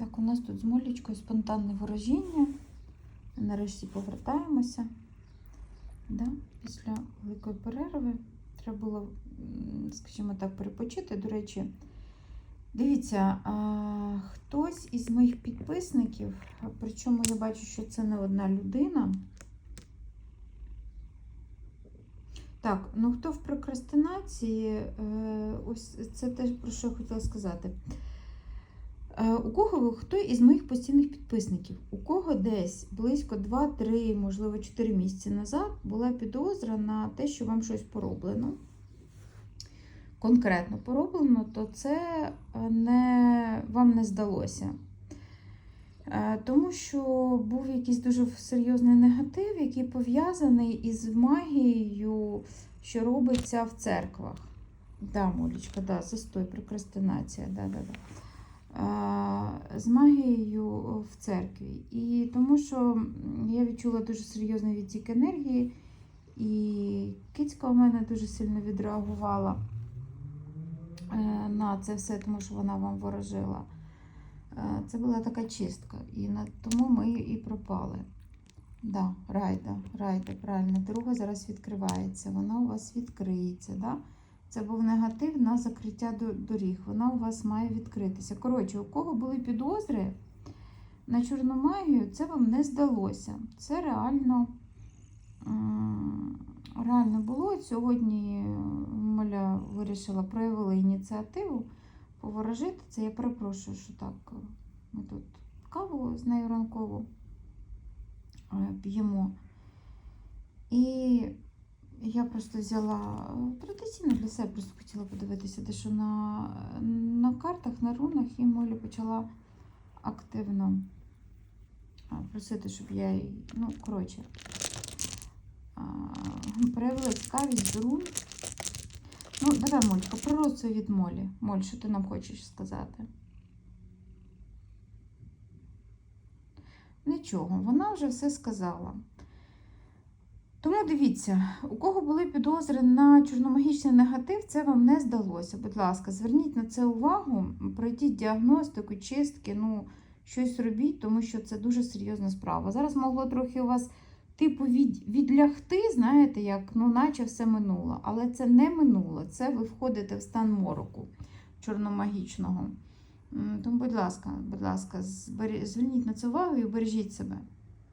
Так, у нас тут з Молічкою спонтанне ворожіння. Нарешті повертаємося. Да? Після великої перерви треба було, скажімо так, перепочити. До речі, дивіться, а, хтось із моїх підписників, причому я бачу, що це не одна людина. Так, ну хто в прокрастинації, е, ось це те, про що я хотіла сказати. Е, У кого хто із моїх постійних підписників? У кого десь близько 2-3, можливо, 4 місяці назад була підозра на те, що вам щось пороблено. Конкретно пороблено, то це е, не, вам не здалося. Е, Тому що був якийсь дуже серйозний негатив, який пов'язаний із магією, що робиться в церквах. Да, Молічка, да, застой, прокрастинація. Да, да, да. Е, З магією в церкві. І тому що я відчула дуже серйозний відтік енергії, і кицька у мене дуже сильно відреагувала е, на це все, тому що вона вам ворожила. Е, Це була така чистка, і на тому ми і пропали. Да, райда, райда, правильно. Дорога зараз відкривається, вона у вас відкриється. Да? Це був негатив на закриття доріг. Вона у вас має відкритися. Коротше, у кого були підозри на чорну магію, це вам не здалося. Це реально, реально було. Сьогодні Моля вирішила, проявила ініціативу поворожити це. Я перепрошую, що так е, ми тут каву з нею ранкову е, п'ємо. І я просто взяла е, традиційно для себе, просто хотіла подивитися, де що на, на картах, на рунах, і Молі почала активно просити, щоб я їй, ну, коротше, а, проявила цікавість до рун. Ну, давай, Молька, про від Молі. Моль, що ти нам хочеш сказати? Нічого, вона вже все сказала. Тому дивіться, у кого були підозри на чорномагічний негатив, це вам не здалося. Будь ласка, зверніть на це увагу, пройдіть діагностику, чистки, ну, щось робіть, тому що це дуже серйозна справа. Зараз могло трохи у вас типу від, відлягти, знаєте, як ну, наче все минуло. Але це не минуло, це ви входите в стан мороку чорномагічного. Тому, будь ласка, будь ласка, зверніть на це увагу і бережіть себе.